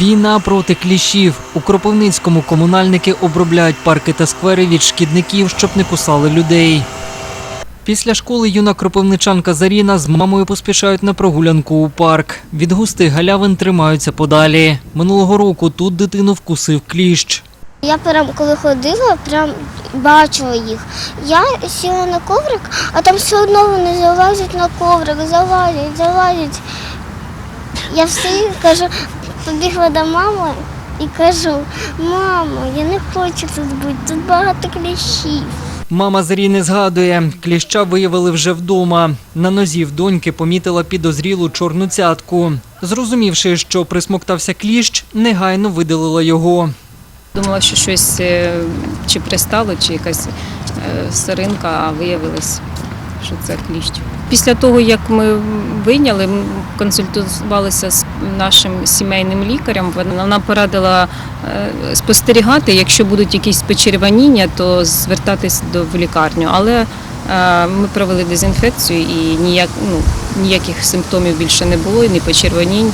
Війна проти кліщів. У Кропивницькому комунальники обробляють парки та сквери від шкідників, щоб не кусали людей. Після школи юна кропивничанка Заріна з мамою поспішають на прогулянку у парк. Від густих галявин тримаються подалі. Минулого року тут дитину вкусив кліщ. Я прям коли ходила, прям бачила їх. Я сіла на коврик, а там все одно вони залазять на коврик, залазять, залазять. Я встаю, кажу, побігла до мами і кажу, мамо, я не хочу тут бути, тут багато кліщів. Мама Заріни згадує, кліща виявили вже вдома. На нозі в доньки помітила підозрілу чорну цятку. Зрозумівши, що присмоктався кліщ, негайно видалила його. Думала, що щось е, чи пристало, чи якась е, сиринка, а виявилось, що це кліщ. Після того, як ми вийняли, консультувалися з нашим сімейним лікарем, вона порадила е, спостерігати, якщо будуть якісь почервоніння, то звертатись до в лікарню. Але е, ми провели дезінфекцію і ніяк, ну, ніяких симптомів більше не було, ні почервонінь,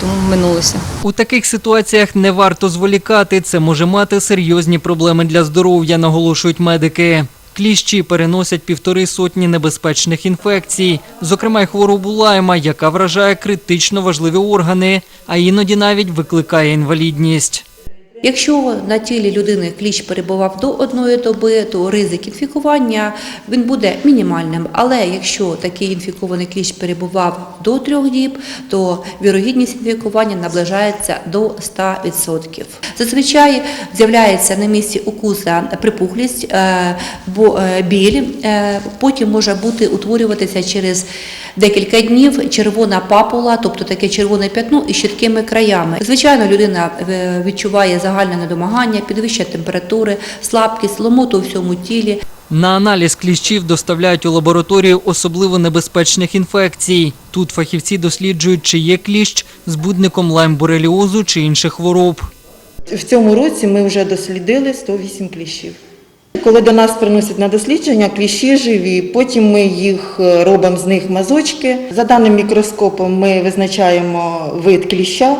тому минулося. У таких ситуаціях не варто зволікати. Це може мати серйозні проблеми для здоров'я, наголошують медики. Кліщі переносять півтори сотні небезпечних інфекцій, зокрема й хворобу лайма, яка вражає критично важливі органи, а іноді навіть викликає інвалідність. Якщо на тілі людини кліщ перебував до одної доби, то ризик інфікування він буде мінімальним. Але якщо такий інфікований кліщ перебував до трьох діб, то вірогідність інфікування наближається до 100%. Зазвичай з'являється на місці укуса припухлість, е, е, біль, е, потім може бути утворюватися через декілька днів червона папула, тобто таке червоне п'ятно із чіткими краями. Звичайно, людина е, відчуває загальне недомагання, підвищення температури, слабкість, ломоту у всьому тілі. На аналіз кліщів доставляють у лабораторію особливо небезпечних інфекцій. Тут фахівці досліджують, чи є кліщ збудником лаймбореліозу чи інших хвороб. В цьому році ми вже дослідили 108 кліщів. Коли до нас приносять на дослідження кліщі живі, потім ми їх е, робимо з них мазочки. За даним мікроскопом ми визначаємо вид кліща,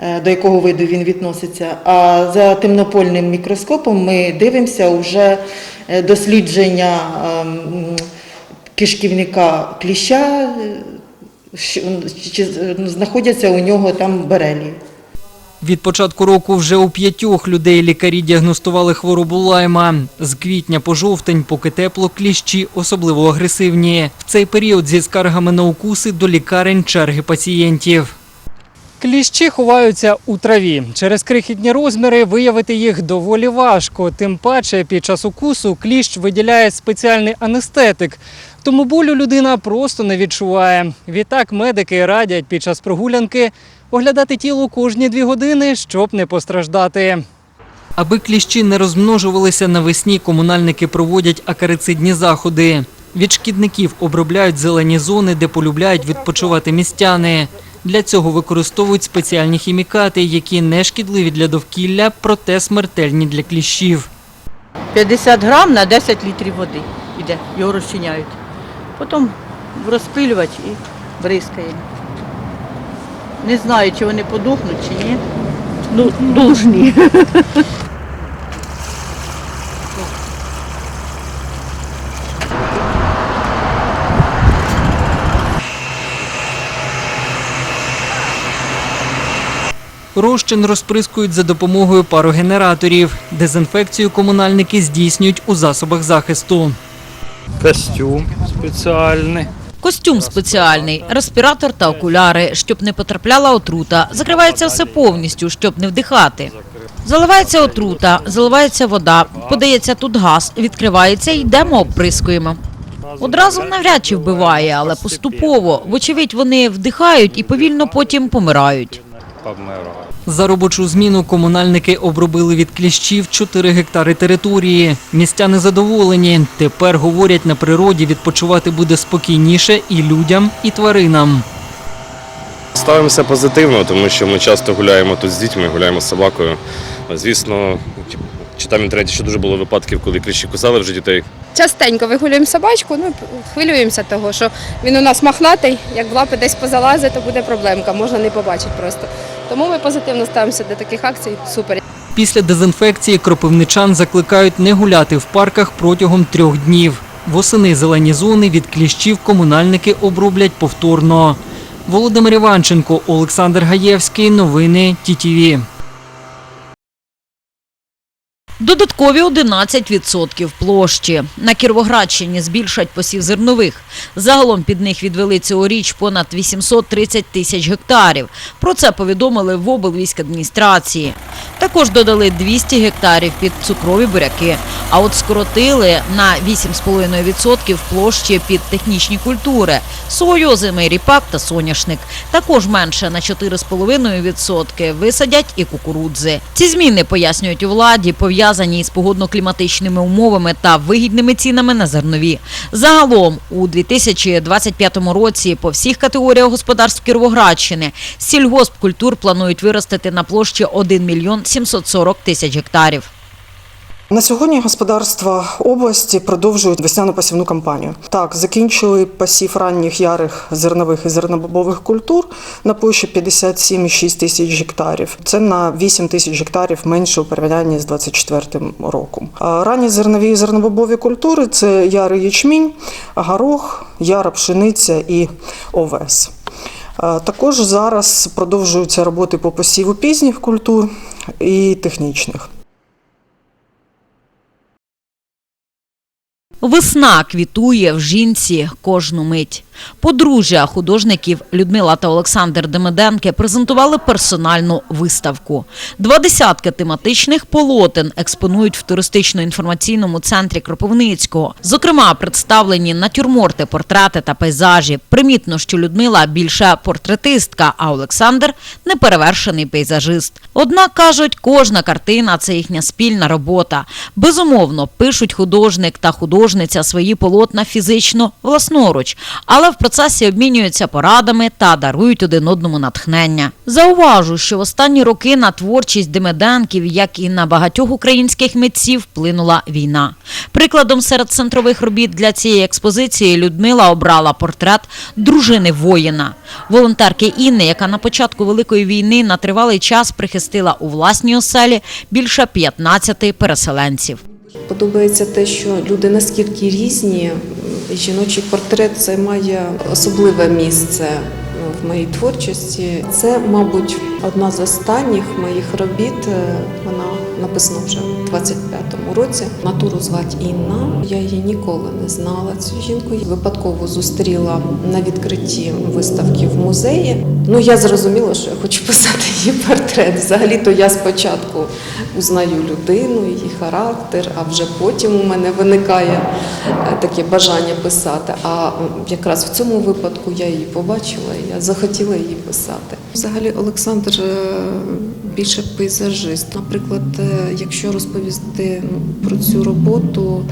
е, до якого виду він відноситься. А за темнопольним мікроскопом ми дивимося вже е, дослідження ем, кишківника кліща, чи е, знаходяться у нього там берелі. Від початку року вже у п'ятьох людей лікарі діагностували хворобу лайма. З квітня по жовтень, поки тепло, кліщі особливо агресивні. В цей період зі скаргами на укуси до лікарень черги пацієнтів. Кліщі ховаються у траві. Через крихітні розміри виявити їх доволі важко. Тим паче під час укусу кліщ виділяє спеціальний анестетик. Тому болю людина просто не відчуває. Відтак медики радять під час прогулянки оглядати тіло кожні дві години, щоб не постраждати. Аби кліщі не розмножувалися навесні, комунальники проводять акарицидні заходи. Від шкідників обробляють зелені зони, де полюбляють відпочивати містяни. Для цього використовують спеціальні хімікати, які не шкідливі для довкілля, проте смертельні для кліщів. 50 грам на 10 літрів води йде, його розчиняють. Потім розпилювати і бризкаємо. Не знаю, чи вони подохнуть, чи ні. Ну, должні. Розчин розприскують за допомогою парогенераторів. Дезінфекцію комунальники здійснюють у засобах захисту. Костюм спеціальний. Костюм спеціальний, респіратор та окуляри, щоб не потрапляла отрута. Закривається все повністю, щоб не вдихати. Заливається отрута, заливається вода, подається тут газ, відкривається йдемо оприскуємо. Одразу навряд чи вбиває, але поступово. Вочевидь, вони вдихають і повільно потім помирають. Померло. За робочу зміну комунальники обробили від кліщів 4 гектари території. Містяни задоволені. Тепер говорять, на природі відпочивати буде спокійніше і людям, і тваринам. Ставимося позитивно, тому що ми часто гуляємо тут з дітьми, гуляємо з собакою. Звісно, читав в інтернеті, що дуже було випадків, коли кліщі кусали вже дітей. частенько вигулюємо собачку, ну хвилюємося того, що він у нас мохнатий, як в лапи десь позалазить, то буде проблемка, можна не побачити просто. Тому ми позитивно ставимося до таких акцій. Супер. Після дезінфекції кропивничан закликають не гуляти в парках протягом трьох днів. Восени зелені зони від кліщів комунальники оброблять повторно. Володимир Іванченко, Олександр Гаєвський. Новини ТІТІВІ. Додаткові 11% площі. На Кіровоградщині збільшать посів зернових. Загалом під них відвели цьогоріч понад 830 тисяч гектарів. Про це повідомили в облвійськадміністрації. Також додали 200 гектарів під цукрові буряки. А от скоротили на 8,5% площі під технічні культури – сою, озимий ріпак та соняшник. Також менше на 4,5% висадять і кукурудзи. Ці зміни, пояснюють у владі, пов'язані із погодно-кліматичними умовами та вигідними цінами на зернові. Загалом у 2025 році по всіх категоріях господарств Кіровоградщини сільгоспкультур планують виростити на площі 1 мільйон 740 тисяч гектарів. На сьогодні господарства області продовжують весняну посівну кампанію. Так, закінчили посів ранніх ярих зернових і зернобобових культур на площі 57,6 тисяч гектарів. Це на 8 тисяч гектарів менше у порівнянні з 24 роком. Ранні зернові і зернобобові культури це ярий ячмінь, горох, яра пшениця і овес. Також зараз продовжуються роботи по посіву пізніх культур і технічних. Весна квітує в жінці кожну мить. Подружжя художників Людмила та Олександр Демиденки презентували персональну виставку. Два десятки тематичних полотен експонують в туристично-інформаційному центрі Кропивницького. Зокрема, представлені натюрморти, портрети та пейзажі. Примітно, що Людмила більше портретистка, а Олександр неперевершений пейзажист. Однак кажуть, кожна картина це їхня спільна робота. Безумовно, пишуть художник та художниця свої полотна фізично власноруч, але в процесі обмінюються порадами та дарують один одному натхнення. Зауважу, що в останні роки на творчість Демиденків, як і на багатьох українських митців, вплинула війна. Прикладом серед центрових робіт для цієї експозиції Людмила обрала портрет дружини воїна, волонтерки Інни, яка на початку великої війни на тривалий час прихистила у власній оселі більше 15 переселенців. Подобається те, що люди наскільки різні, жіночий портрет займає особливе місце в моїй творчості. Це, мабуть, одна з останніх моїх робіт. Вона написана вже в 25-му році. Натуру звати Інна. Я її ніколи не знала. Цю жінку випадково зустріла на відкритті виставки в музеї. Ну я зрозуміла, що я хочу писати її портрет. Взагалі-то я спочатку узнаю людину, її характер, а вже потім у мене виникає е, таке бажання писати. А якраз в цьому випадку я її побачила, і я захотіла її писати. Взагалі, Олександр е, більше пейзажист. Наприклад, е, якщо розповісти ну, про цю роботу,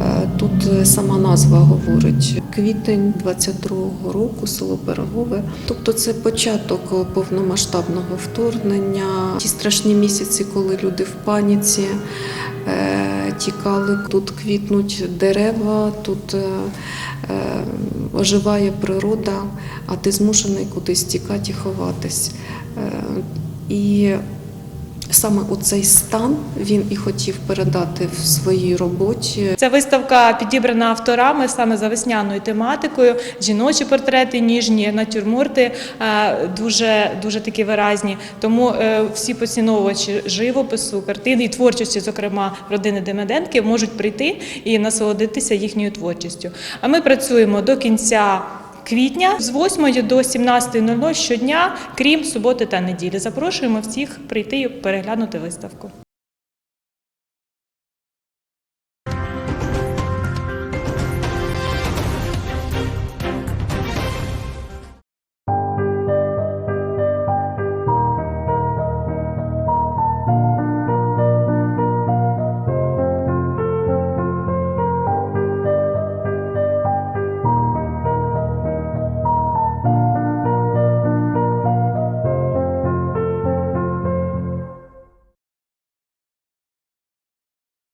е, тут сама назва говорить квітень 22-го року, село Пирогове. Тобто це початок повномасштабного вторгнення, ті страшні місяці, коли люди в паніці е, тікали. Тут квітнуть дерева, тут оживає природа, а ти змушений кудись тікати і ховатись. І саме у цей стан він і хотів передати в своїй роботі. Ця виставка підібрана авторами саме за весняною тематикою. Жіночі портрети, ніжні натюрморти е, дуже, дуже такі виразні. Тому е, всі поціновувачі живопису, картин і творчості, зокрема родини Демеденки, можуть прийти і насолодитися їхньою творчістю. А ми працюємо до кінця. Квітня з 8 до 17.00 щодня, крім суботи та неділі. Запрошуємо всіх прийти і переглянути виставку.